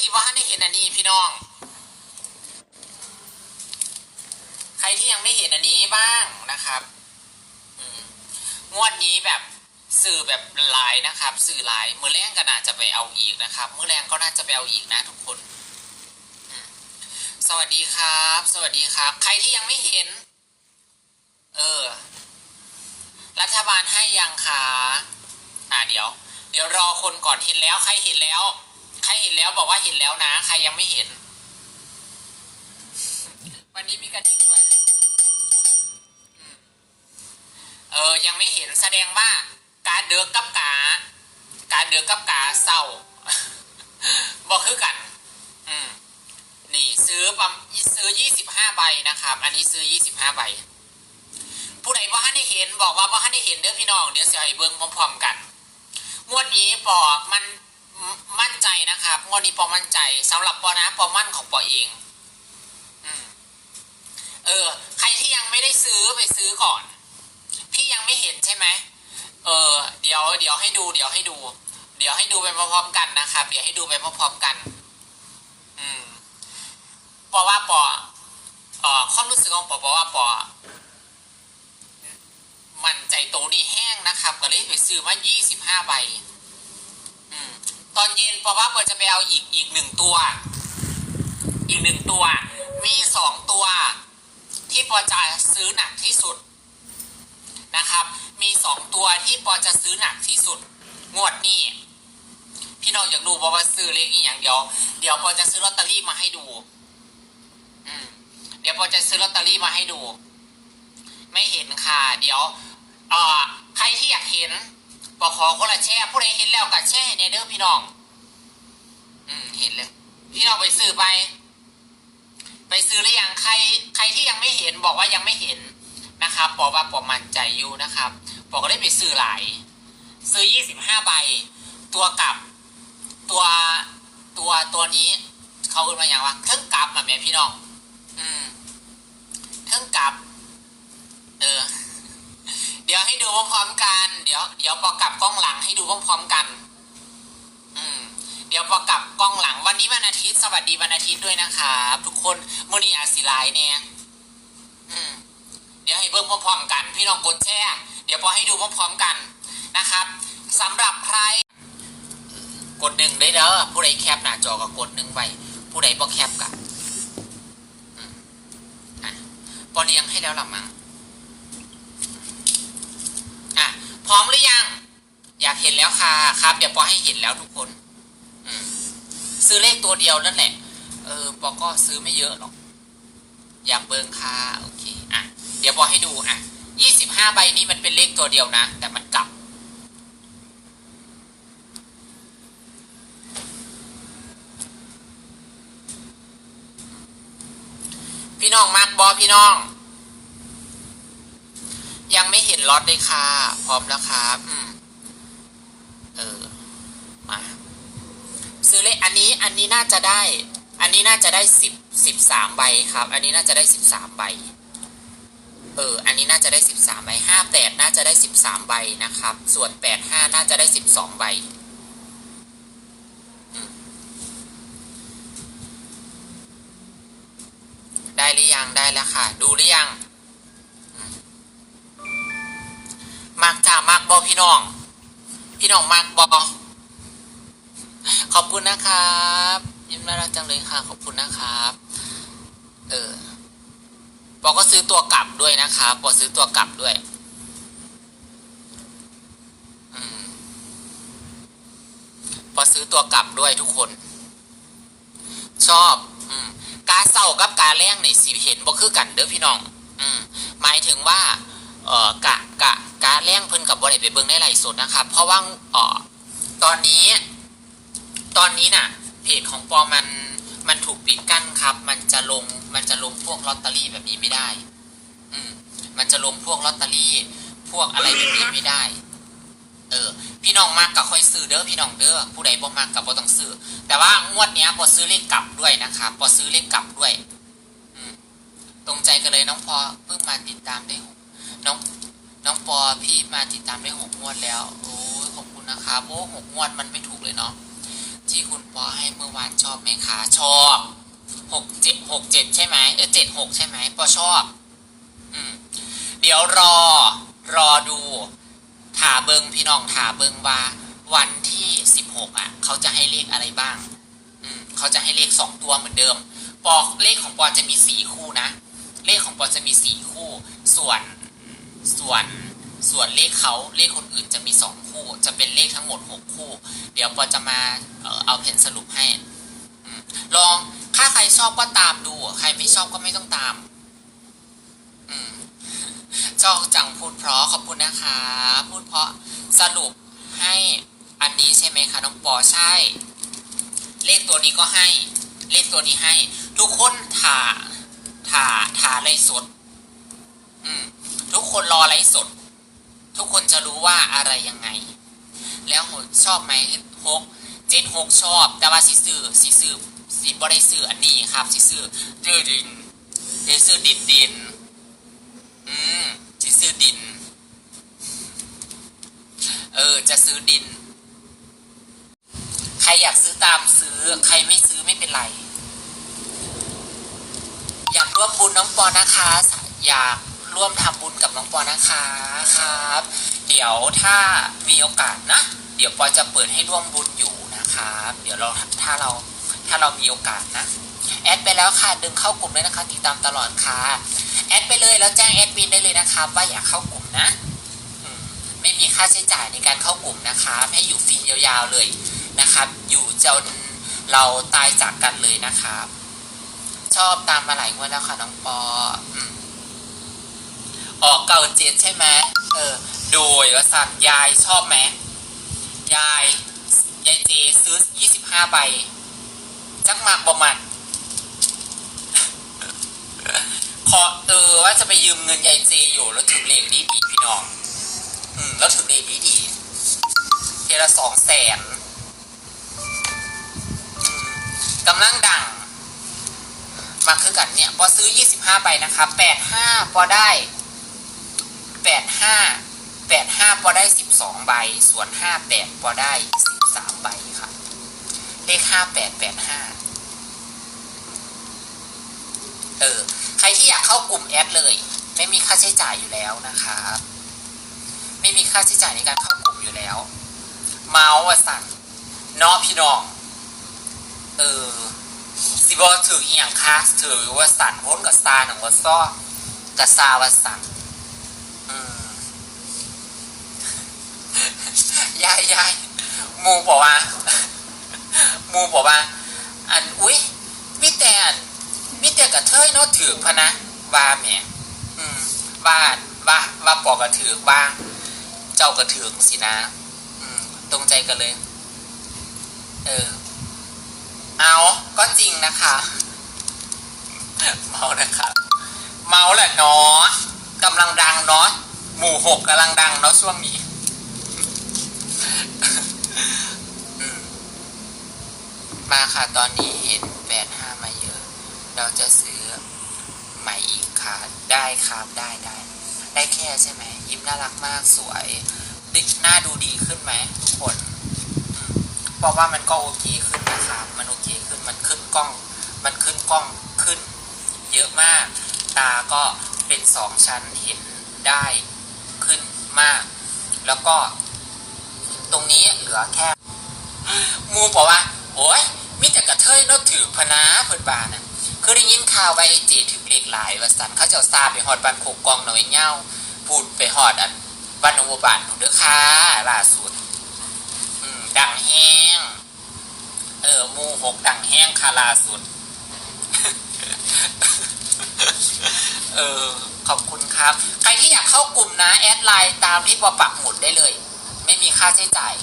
ที่ว่าได้เห็นอันนี้พี่น้อง ใครที่ยังไม่เห็นอันนี้บ้างนะครับงวดนี้แบบสื่อแบบลน์นะครับ สื่อลน์มือแรงก็น่าจะไปเอาอีกนะครับมือแรงก็น่าจะไปเอาอีกนะทุกคน สวัสดีครับ สวัสดีครับ ใครที่ยังไม่เห็น เออ รัฐบาลให้ยังคะอ่าเดี๋ยว เดี๋ยวรอคนก่อนเห็นแล้วใครเห็นแล้ว ใครเห็นแล้วบอกว่าเห็นแล้วนะ ใครยังไม่เห็น วันนี้มีกระดิ่งด้วยเออยังไม่เห็นแสดงว่า การเดือกกับกา การเดือกกับกาเศร้าบอกคือกัน อืมนี่ซื้อประมซื้อยี่สิบห้าใบนะครับ อันนี้ซื้อยี่สิบห้าใบ ผู้ใดว่าให้เห็นบอกว่าว่าให้เห็นเด้อพี่น้องเดี๋ยวจะให้เบิ้งพร้อมๆกันงวดนี้ปอกมัน มั่นใจนะครับงวดนี้ปอมั่นใจสำหรับปอนะปอมั่นของปอเองอเออ ใครที่ยังไม่ได้ซื้อไปซื้อก่อน พี่ยังไม่เห็นใช่ไหมเออ เดี๋ยว เดี๋ยวให้ดู เดี๋ยวให้ดู เดี๋ยวให้ดูไปพร้อมๆกันนะครับเดี๋ยวให้ดูไปพร้อมๆกัน อืมปอว่าปอเอ่อความรู้สึกของปอปอว่าปอมันใจโตนี่แห้งนะครับก็เลยไปซื้อมา25ใบ ตอนเย็นเพราะว่าเปิดจะไปเอาอีกอีกหนึ่งตัว อีกหนึ่งตัว มีสองตัว ที่ปอจะซื้อหนักที่สุดนะครับ มีสองตัวที่ปอจะซื้อหนักที่สุด งวดนี้พี่น้องอยากดูบอว่าซื้อเลขอีกอย่างเดียวเดี๋ยวปอจะซื้อลอตเตอรี่มาให้ดูอืมเดี๋ยวปอจะซื้อลอตเตอรี่มาให้ดู ไม่เห็นค่ะ เดี๋ยวเอ่อใครที่อยากเห็น บอกขอคนละแช่ผู้ใดเห็นแล้วก็แช่ในเด้อพี่น้อง อืมเห็นเลย พี่น้องไปซื้อไป ไปซื้อหรือยังใคร ใครที่ยังไม่เห็นบอกว่ายังไม่เห็นนะครับบอกว่าปอมั่นใจอยู่นะครับปอกก็ได้ไปซื้อหลาย ซื้อยี่สิบห้าใบ ตัวกลับ ตัวตัวตัวนี้ เขาเอ่นมาอย่างว่าเครื่องกลับมาแม่พี่น้อง อืมเครื่องกลับ ดี๋ยวให้ดูพร้อมๆกัน เดี๋ยว เดี๋ยวพอกลับกล้องหลังให้ดูพร้อมๆกัน อืม เดี๋ยวพอกลับกล้องหลังวันนี้วันอาทิตย์สวัสดีวันอาทิตย์ด้วยนะครับทุกคนมื่อนี้อาศิไลายเนี่ย อืม เดี๋ยวให้เบิ่งพร้อมๆกัน พี่น้องกดแชร์เดี๋ยวพอให้ดูพร้อมๆกันนะครับสำหรับใคร กดหนึ่งได้เด้อผู้ใดแคปหน้าจอก็กดหนึ่งไว้ผู้ใดบ่แคปก็อืมอะพอเลี้ยงให้แล้วละมั้ง อะ พร้อมหรือยัง อยากเห็นแล้วค่ะครับ เดี๋ยวปอให้เห็นแล้วทุกคนซื้อเลขตัวเดียวนั่นแหละ เออปอก็ซื้อไม่เยอะหรอก อยากเบิงค่ะโอเคอะเดี๋ยวปอให้ดูอะยี่สิบห้าใบนี้มันเป็นเลขตัวเดียวนะ แต่มันกลับ พี่น้องมากบอพี่น้อง ยังไม่เห็นล็อตเลยค่ะ พร้อมแล้วครับอืมเออมาซื้อเลขอันนี้อันนี้น่าจะได้ อันนี้น่าจะได้สิบสิบสามใบครับ อันนี้น่าจะได้สิบสามใบ เออ อันนี้น่าจะได้สิบสามใบห้าแปดน่าจะได้สิบสามใบนะครับ ส่วนแปดห้าน่าจะได้สิบสองใบได้หรือยังได้แล้วค่ะ ดูหรือยัง มากจ้ามากบอพี่น้อง พี่น้องมากบอขอบคุณนะครับยิ้มน่ารักจังเลยค่ะ ขอบคุณนะครับ เออบอกก็ซื้อตัวกลับด้วยนะครับบอกซื้อตัวกลับด้วยอืมพอซื้อตัวกลับด้วยทุกคน ชอบอืมการเศร้ากับการแรงนี่สิเห็นบ่คือกันเด้อพี่น้อง อืม หมายถึงว่า เอ่อกะกะกาแรงเพิ่นกับบริไปเบิ่งในไลสดนะครับ เพราะว่าเอ่อตอนนี้ ตอนนี้น่ะ เพจของปอมันมันถูกปิดกั้นครับ มันจะลงมันจะลงพวกลอตเตอรี่แบบนี้ไม่ได้ อืมมันจะลงพวกลอตเตอรี่ พวกอะไรแบบนี้ไม่ได้ เออ พี่น้องมากกับค่อยซื้อเด้อพี่น้องเด้อผู้ใดบ่มากกับบ่ต้องซื้อแต่ว่างวดเนี้ยปอซื้อเลขกลับด้วยนะครับปอซื้อเลขกลับด้วยอืมตรงใจกันเลยน้องพอเพิ่งมาติดตามได้หก น้องน้องปอพี่มาติดตามได้หกงวดแล้ว โอ้ยขอบคุณนะครับโอ้หกงวดมันไม่ถูกเลยเนาะที่คุณปอให้เมื่อวานชอบไหมคะชอบหกเจ็ดหกเจ็ดใช่ไหมเออเจ็ดหกใช่ไหมปอชอบ อืม เดี๋ยวรอ รอดูถาเบิงพี่น้องถาเบิงว่า วันที่สิบหกอะ เขาจะให้เลขอะไรบ้าง อืม เขาจะให้เลขสองตัวเหมือนเดิม ปอกเลขของปอจะมีสี่คู่นะเลขของปอจะมีสี่คู่ ส่วน ส่วนส่วนเลขเขาเลขคนอื่นจะมีสองคู่ จะเป็นเลขทั้งหมดหกคู่ เดี๋ยวปอจะมาเอ่อเอาแผ่นสรุปให้ลองถ้าใครชอบก็ตามดู ใครไม่ชอบก็ไม่ต้องตามอืมจ้าจังพูดเพราะขอบคุณนะคะ พูดเพราะสรุปให้อันนี้ใช่ไหมคะน้องปอใช่ เลขตัวนี้ก็ให้ เลขตัวนี้ให้ ทุกคนถ่าถ่าถ่าไลฟ์สด อืม ทุกคนรอไลฟ์สด ทุกคนจะรู้ว่าอะไรยังไง แล้วชอบไหมหกเจ็ดหกชอบ แต่ว่าสิซื้อสิซื้อสิบ่ได้ซื้ออันนี้ครับสิซื้อเดอดินเดซื้อดินดินอืมสิซื้อดิน เออ จะซื้อดิน ใครอยากซื้อตามซื้อ ใครไม่ซื้อไม่เป็นไรอยากร่วมบุญน้องปอนะคะอยาก ร่วมทำบุญกับน้องปอนะคะครับ เดี๋ยวถ้ามีโอกาสนะ เดี๋ยวปอจะเปิดให้ร่วมบุญอยู่นะครับ เดี๋ยวเราถ้าเราถ้าเรามีโอกาสนะ แอดไปแล้วค่ะดึงเข้ากลุ่มเลยนะคะติดตามตลอดค่ะแอดไปเลยแล้วแจ้งแอดมินได้เลยนะครับว่าอยากเข้ากลุ่มนะมไม่มีค่าใช้จ่ายในการเข้ากลุ่มนะคะให้อยู่ฟรียาวๆเลยนะครับ อยู่จนเราตายจากกันเลยนะครับ ชอบตามมาหลายงวดแล้วค่ะน้องปออืม ออกเก่าเจ็ดใช่ไหมเออ โดยว่าสันยายชอบไหมยาย ยายเจซื้อยี่สิบห้าใบ จักมากประมาณขอเออว่าจะไปยืมเงินยายเจอยู่แล้วถึงเลขนี้ดีพี่น้อง อืม แล้วถึงเลขนี้ดีเทละสองแสนอืมกำลังดัง มาคือกันเนี่ย พอซื้อ 25ใบนะคะ85พอได้ 85 85พอได้12ใบ ส่วน58พอได้13ใบค่ะเลข58 85เออ ใครที่อยากเข้ากลุ่มแอดเลย ไม่มีค่าใช้จ่ายอยู่แล้วนะครับ ไม่มีค่าใช้จ่ายในการเข้ากลุ่มอยู่แล้ว เมาส์สั่งนาะพี่น้อง เออสิบอถืออีหยังคะถือว่าสันพ้นกับซาหนังว่าซ้อกับซาว่าสันอืม ยายยายหมูบอกว่าหมูบอกว่า อันอุ้ยมิแต่อันมิแต่กับเทยเนาะถือพะนะว่าแม่อืมว่าว่าว่าปอกกระถือว่า เจ้ากระถือสินะอืมตรงใจกันเลย เออ เอาก็จริงนะคะ เมานะคะเมาแหละเนาะกำลังดังเนาะหมู่หกกำลังดังเนาะช่วงนี้ อืม มาค่ะตอนนี้เห็นแปดห้ามาเยอะ เราจะซื้อใหม่อีกค่ะ ได้ครับได้ได้ ได้แค่ใช่ไหม ยิ้มน่ารักมากสวยดิหน้าดูดีขึ้นไหมทุกคน เพราะว่ามันก็โอเคขึ้นนะครับ มันโอเคขึ้นมันขึ้นกล้อง มันขึ้นกล้องขึ้น เยอะมาก ตาก็เป็นสองชั้นเห็นได้ขึ้นมาก แล้วก็ ตรงนี้เหลือแค่มูบอกว่า โอ้ยมีแต่กระเทยนาะถือพนาเพิ่นบาน่ะคือได้ยินข่าวว่าไอ้เจถือเลขหลายว่าสันเขาเจ้าซาไปหอดบ้านโคกกองหน่อยเง่าพูดไปหอดอันบ้านนวบานผมเด้อค่ะล่าสุดอืมดังแห้งเออมูหกดังแห้งคาราสุด เออขอบคุณครับ ใครที่อยากเข้ากลุ่มนะ แอดไลน์ตามที่ปอปักหมุดได้เลย ไม่มีค่าใช้จ่าย